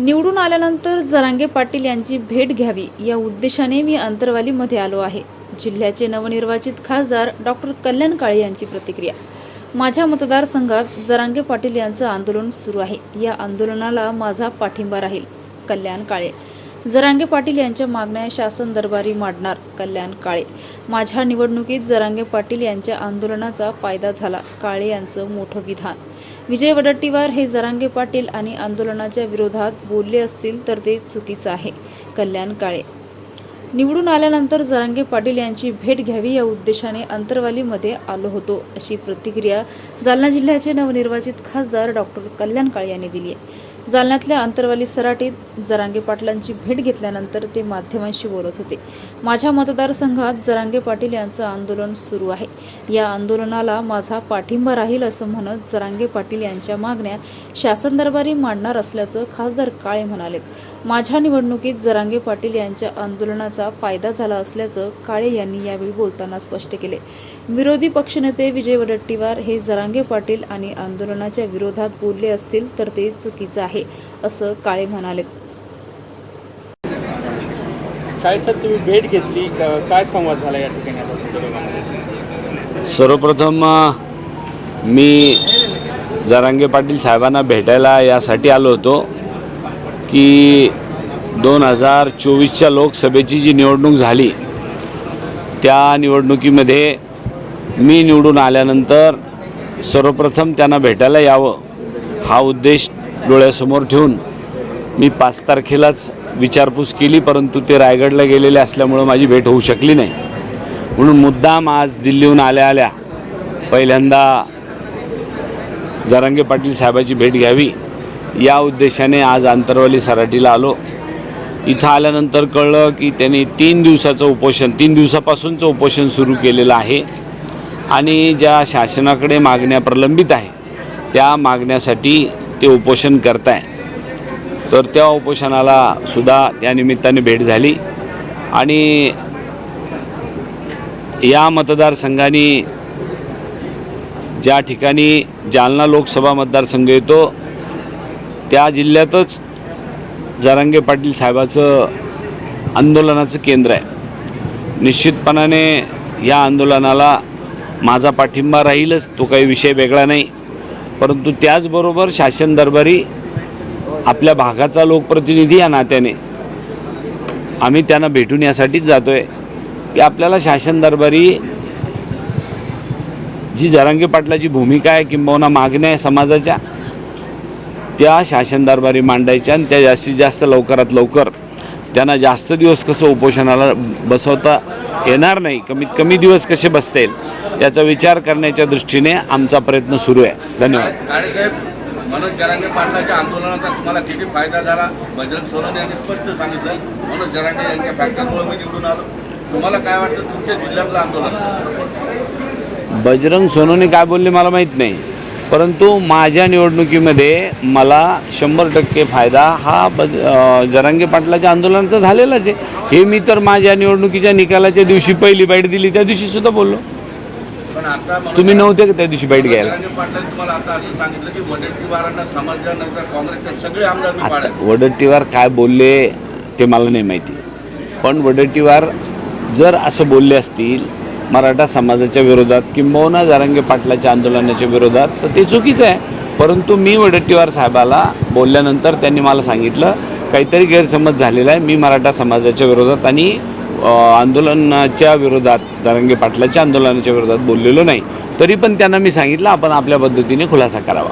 निवडून आल्यानंतर जरांगे पाटील यांची भेट घ्यावी या उद्देशाने मी अंतरवालीमध्ये आलो आहे. जिल्ह्याचे नवनिर्वाचित खासदार डॉक्टर कल्याण काळे यांची प्रतिक्रिया. माझ्या मतदारसंघात जरांगे पाटील यांचं आंदोलन सुरू आहे. या आंदोलनाला माझा पाठिंबा राहील. कल्याण काळे जरांगे पाटील यांच्या मागण्या शासन दरबारी मांडणार कल्याण काळे. माझ्या निवडणुकीत जरांगे पाटील यांच्या आंदोलनाचा फायदा झाला काळे यांचं मोठं विधान. विजय वडट्टीवार हे जरांगे पाटील आणि आंदोलनाच्या विरोधात बोलले असतील तर ते चुकीचं आहे कल्याण काळे. निवडून आल्यानंतर जरांगे पाटील यांची भेट घ्यावी या उद्देशाने अंतरवालीमध्ये आलो होतो अशी प्रतिक्रिया जालना जिल्ह्याचे नवनिर्वाचित खासदार डॉक्टर कल्याण काळे यांनी दिली आहे. जालन्यातल्या अंतरवाली सराटीत जरांगे पाटलांची भेट घेतल्यानंतर ते माध्यमांशी बोलत होते. माझ्या मतदारसंघात जरांगे पाटील यांचं आंदोलन सुरू आहे. या आंदोलनाला माझा पाठिंबा राहील असं म्हणत जरांगे पाटील यांच्या मागण्या शासन दरबारी मांडणार असल्याचं खासदार काळे म्हणाले. माझ्या निवडणुकीत जरांगे पाटील यांच्या आंदोलनाचा फायदा झाला असल्याचं काळे यांनी यावेळी बोलताना स्पष्ट केले. विरोधी पक्षनेते विजय वडट्टीवार हे जरांगे पाटील आणि आंदोलनाच्या विरोधात बोलले असतील तर ते चुकीचं आहे असं काळे म्हणाले. काय सर तुम्ही भेट घेतली? क- काय संवाद झाला या ठिकाणी? सर्वप्रथम मी जरांगे पाटील साहेबांना भेटायला यासाठी आलो होतो. की दोन हजार चोवीसच्या लोकसभेची जी निवडणूक झाली त्या निवडणुकीमध्ये मी निवडून आल्यानंतर सर्वप्रथम त्यांना भेटायला यावं हा उद्देश डोळ्यासमोर ठेवून मी पाच तारखेलाच विचारपूस केली परंतु ते रायगडला गेलेले असल्यामुळं माझी भेट होऊ शकली नाही. म्हणून मुद्दाम आज दिल्लीहून आल्या आल्या पहिल्यांदा जरांगे पाटील साहेबाची भेट घ्यावी या उद्देशाने आज आंतरवाली सराटीला आलो. इथं आल्यानंतर कळलं की त्यांनी तीन दिवसाचं उपोषण तीन दिवसापासूनचं उपोषण सुरू केलेलं आहे आणि ज्या शासनाकडे मागण्या प्रलंबित आहे त्या मागण्यासाठी ते उपोषण करताय. तर त्या उपोषणाला सुद्धा त्या निमित्ताने भेट झाली आणि या मतदारसंघाने ज्या ठिकाणी जालना लोकसभा मतदारसंघ येतो त्या जिल्ह्यातच जरांगे पाटील साहेबाचं आंदोलनाचं केंद्र आहे. निश्चितपणाने या आंदोलनाला माझा पाठिंबा राहीलच तो काही विषय वेगळा नाही. परंतु त्याचबरोबर शासन दरबारी आपल्या भागाचा लोकप्रतिनिधी या नात्याने आम्ही त्यांना भेटून यासाठीच जातो आहे की आपल्याला शासन दरबारी जी जरांगे पाटलाची भूमिका आहे किंबहुना मागण्या आहे समाजाच्या त्या शासन दरबारी मांडायच्या आणि त्या जास्तीत जास्त लवकरात लवकर त्यांना जास्त दिवस कसं उपोषणाला बसवता येणार नाही कमीत कमी दिवस कसे बसता येईल याचा विचार करण्याच्या दृष्टीने आमचा प्रयत्न सुरू आहे. धन्यवाद. काळेसाहेब मनोज जरांगे पाटलाच्या आंदोलनाचा तुम्हाला किती फायदा झाला? बजरंग सोनवणे यांनी स्पष्ट सांगितलं मनोज जरांगे यांच्या फॅक्टरमुळे मी निवडून आलो. तुम्हाला काय वाटतं तुमच्या जिल्ह्यातलं आंदोलन? बजरंग सोनवणे काय बोलले मला माहीत नाही. परंतु माझ्या निवडणुकीमध्ये मला शंभर टक्के फायदा हा बज अं, जरांगे पाटलाच्या आंदोलनाचा झालेलाच आहे. हे मी तर माझ्या निवडणुकीच्या निकालाच्या दिवशी पहिली बाईट दिली त्या दिवशी सुद्धा बोललो. तुम्ही नव्हते का त्या दिवशी बाईट घ्यायला? वडट्टीवार काय बोलले ते मला नाही माहिती. पण वडट्टीवार जर असं बोलले असतील मराठा समाजाच्या विरोधात किंबहुना जारंगे पाटलाच्या आंदोलनाच्या विरोधात तर ते चुकीचं आहे. परंतु मी वडट्टीवार साहेबाला बोलल्यानंतर त्यांनी मला सांगितलं काहीतरी गैरसमज झालेला आहे मी मराठा समाजाच्या विरोधात आणि आंदोलनाच्या विरोधात जारंगे पाटलाच्या आंदोलनाच्या विरोधात बोललेलो नाही. तरी पण त्यांना मी सांगितलं आपण आपल्या पद्धतीने खुलासा करावा.